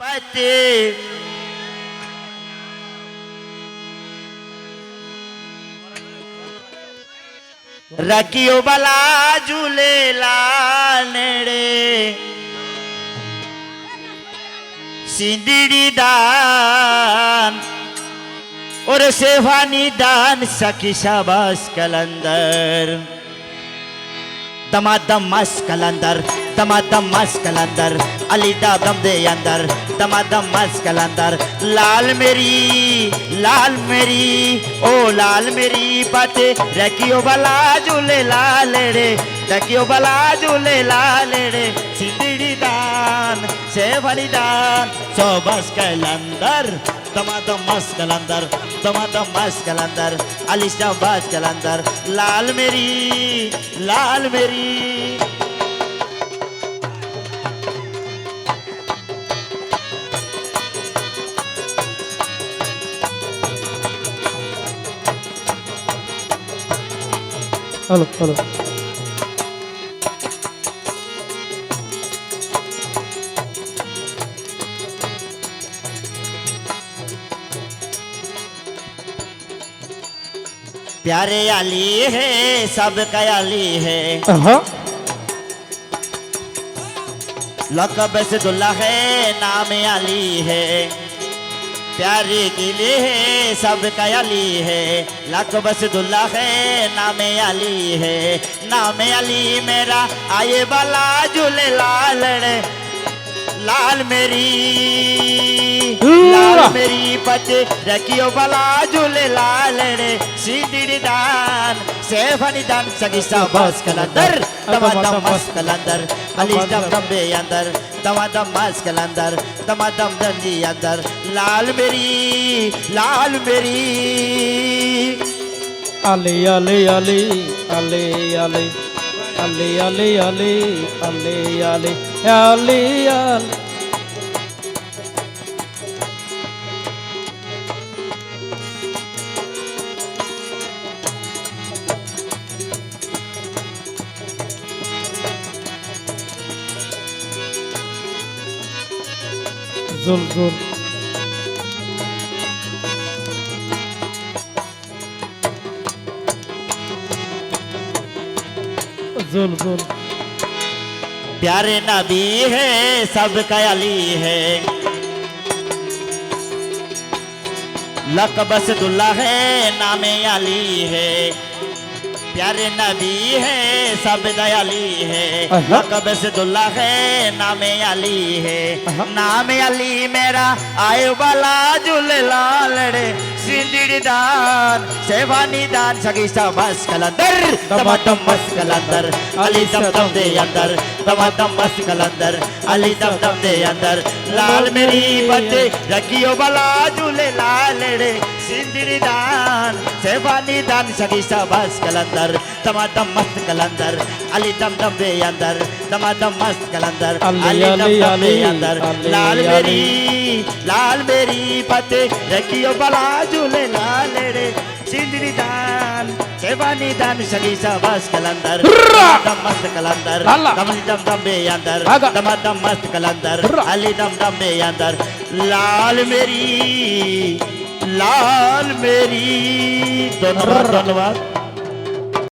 पते। रखियो भला झूलेलाल नेड़े सिंदड़ी दान और सेवानी दान सखी शाबाश कलंदर। दमादम मस्त कलंदर। दमादम मस्त कलंदर अली दा दम दे अंदर दमादम मस्त कलंदर लाल मेरी लाल मेरी ओ लाल मेरी बाते रखियो भला झूले लाल रे रखियो भला झूले लाल रे सिंदड़ी दान सेवली दान सो बस कलंदर दमादम मस्त कलंदर दमादम मस्त कलंदर अली शाबाश कलंदर लाल मेरी लाल मेरी हेलो हेलो। प्यारे आली है सब कयाली है। लकब से दुल्ला है नाम आली है। प्यारे गिले है सब अली है। लकब से दुल्ला है नाम अली है। नाम अली मेरा आए वाला झूले लाल लाल मेरी लाल मेरी पते रखियो भला झूले लाल रे। सिंदड़ी दान सेफनी दान सगी सा बस कलंदर दमा दम मस कलंदर अली दम दम बे अंदर। दमादम मास्क अंदर दमादम दंजी अंदर लाल मेरी लाल मेरी अले अले अले अले अले अले अले अले अले अले अले अले জোল জোল জোল জোল प्यारे नबी है सब अली है लकबस दुल्ला है नामे अली है प्यारे नबी है सब दयाली है। लकब से दुल्ला है नाम अली है। नाम अली मेरा आयु वाला झूल लाल रे सिंदड़ी दान सेवानी दान सगी बस कलंदर दमादम मस कलंदर अली दम दम दे अंदर दमादम मस कलंदर अली दम दम दे अंदर। लाल मेरी बच्चे रखियो भला झूले लाल रे। सिंदड़ी दान सेवानी दान सगी बस कलंदर दमादम मस्त कलंदर अली दम दम दे अंदर दमादम मस्त कलंदर अली, दम दम दे अंदर। लाल मेरी लाल मेरी पते रखियो भला झूले लाल रे सिंदरी दान सेवानी दान सगी बस कलंदर। दम मस्त कलंदर। अल्लाह। दम दम दम बे अंदर। आगा। दम दम मस्त कलंदर। हुर्रा। अली दम दम बे अंदर। लाल मेरी लाल मेरी। धन्यवाद धन्यवाद।